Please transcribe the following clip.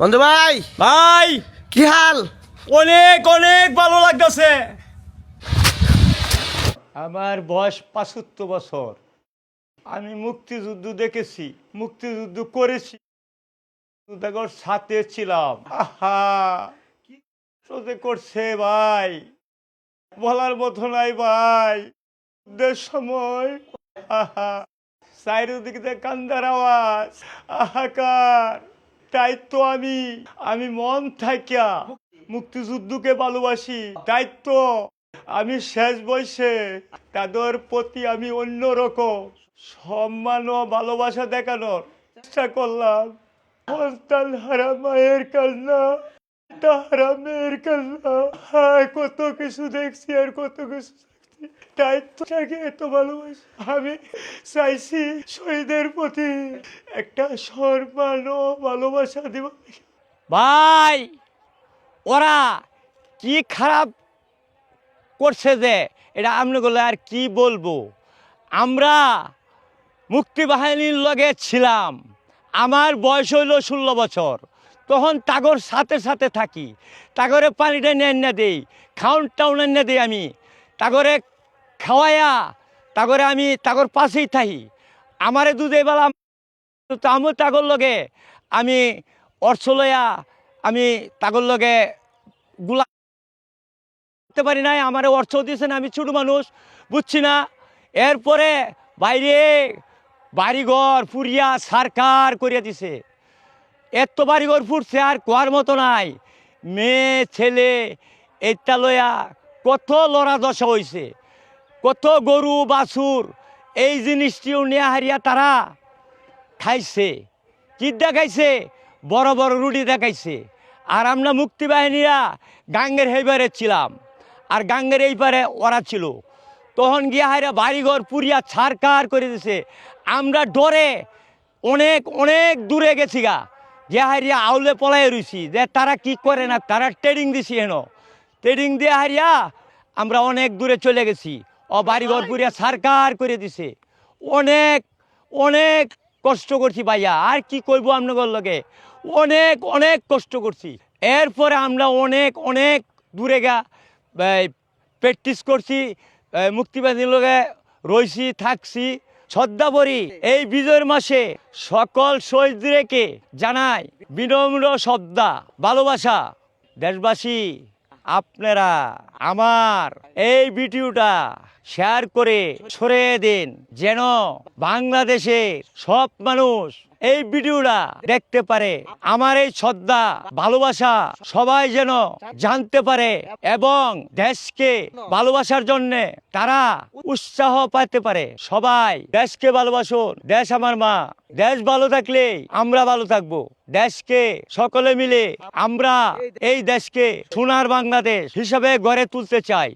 বন্ধু ভাই ভাই! কি হাল? অনেক অনেক ভালো লাগতেছে। আমার বয়স পাঁচাত্তর বছর। আমি মুক্তিযুদ্ধ দেখেছি মুক্তিযুদ্ধ করেছি। দেখর সাথে ছিলাম। আহা! কি করছে ভাই? বলার মতো নাই ভাই। যুদ্ধের সময় আহা! চারিদিকে কান্দার আওয়াজ। আহাকার! তো আমি। আমি মন থাকিয়া মুক্তিযুদ্ধকে ভালোবাসি। দায়িত্ব আমি শেষ বয়সে। তাদের প্রতি আমি অন্যরকম সম্মান ও ভালোবাসা দেখানোর চেষ্টা করলাম। সন্তান হারা মায়ের কান্না, তাহারা মেয়ের কান্না। হায়, কত কিছু দেখছি আর কত কিছু দায়িত্বটাকে এত ভালোবাসি আমি চাইছি শহীদের প্রতি একটা সম্মান ভালোবাসা দিব ভাই, ওরা কি খারাপ করছে যে এটা আপনি বলে আর কি বলব? আমরা মুক্তিবাহিনীর লগে ছিলাম, আমার বয়স হইল ষোলো বছর। তখন তাগর সাথে সাথে থাকি, তাগরে পানিটা নেন না দেই খাউন টাউন না দেই আমি। তাগরে খাওয়াইয়া তাগরে আমি তাগর পাশেই থাকি আমারে দুধে বেলা তো তাগর লগে আমি অর্থ লইয়া আমি তাগর লগে গুলা করতে পারি নাই, আমার অর্থ দিয়েছেন আমি ছোট মানুষ, বুঝছি না। এরপরে বাইরে বাড়িঘর ফুরিয়া সারকার করিয়া দিছে। এত বাড়িঘর ফুটছে আর কোয়ার মতো নাই। মেয়ে, ছেলে এটা লইয়া কত লড়া দশা হয়েছে কত গরু, বাছুর, এই জিনিসটিও নিয়ে হারিয়া তারা খাইছে। কি দেখাইছে? বড় বড় রুটি দেখাইছে। আর আমরা মুক্তিবাহিনীরা গাঙ্গের হেবারে ছিলাম। আর গাঙ্গের এই পারে ওরা ছিল। তখন গিয়া হাইরা বাড়িঘর পুরিয়া ছাড়কার করে দিছে। আমরা ডরে অনেক অনেক দূরে গেছি গা। গিয়া হারিয়া আউলে পলাই রইছি যে তারা কি করে না, তারা ট্রেডিং দিছি হেন। ট্রেডিং দিয়ে হারিয়া আমরা অনেক দূরে চলে গেছি। ও বাড়িঘর পুরিয়া ছাড়কার করে দিছে। অনেক অনেক কষ্ট করছি ভাইয়া। আর কি করব আপনাদের লগে? অনেক অনেক কষ্ট করছি। এরপরে আমরা অনেক অনেক দূরে গা প্র্যাকটিস করছি। এই মুক্তিবাদীর লগে রইছি থাকছি। শ্রদ্ধাবরী এই বিজয়ের মাসে সকল শহীদদেরকে জানাই বিনম্র শ্রদ্ধা ভালোবাসা। দেশবাসী আপনারা আমার এই ভিডিওটা শেয়ার করে ছড়িয়ে দিন যেন বাংলাদেশের সব মানুষ এই ভিডিওটা দেখতে পারে। আমার এই শ্রদ্ধা, ভালোবাসা সবাই যেন জানতে পারে এবং দেশকে ভালোবাসার জন্য তারা উৎসাহ পাইতে পারে। সবাই, দেশকে ভালোবাসুন। দেশ আমার মা। দেশ ভালো থাকলে আমরা ভালো থাকব। দেশকে সকলে মিলে আমরা এই দেশকে সোনার বাংলাদেশ হিসাবে গড়ে তুলতে চাই।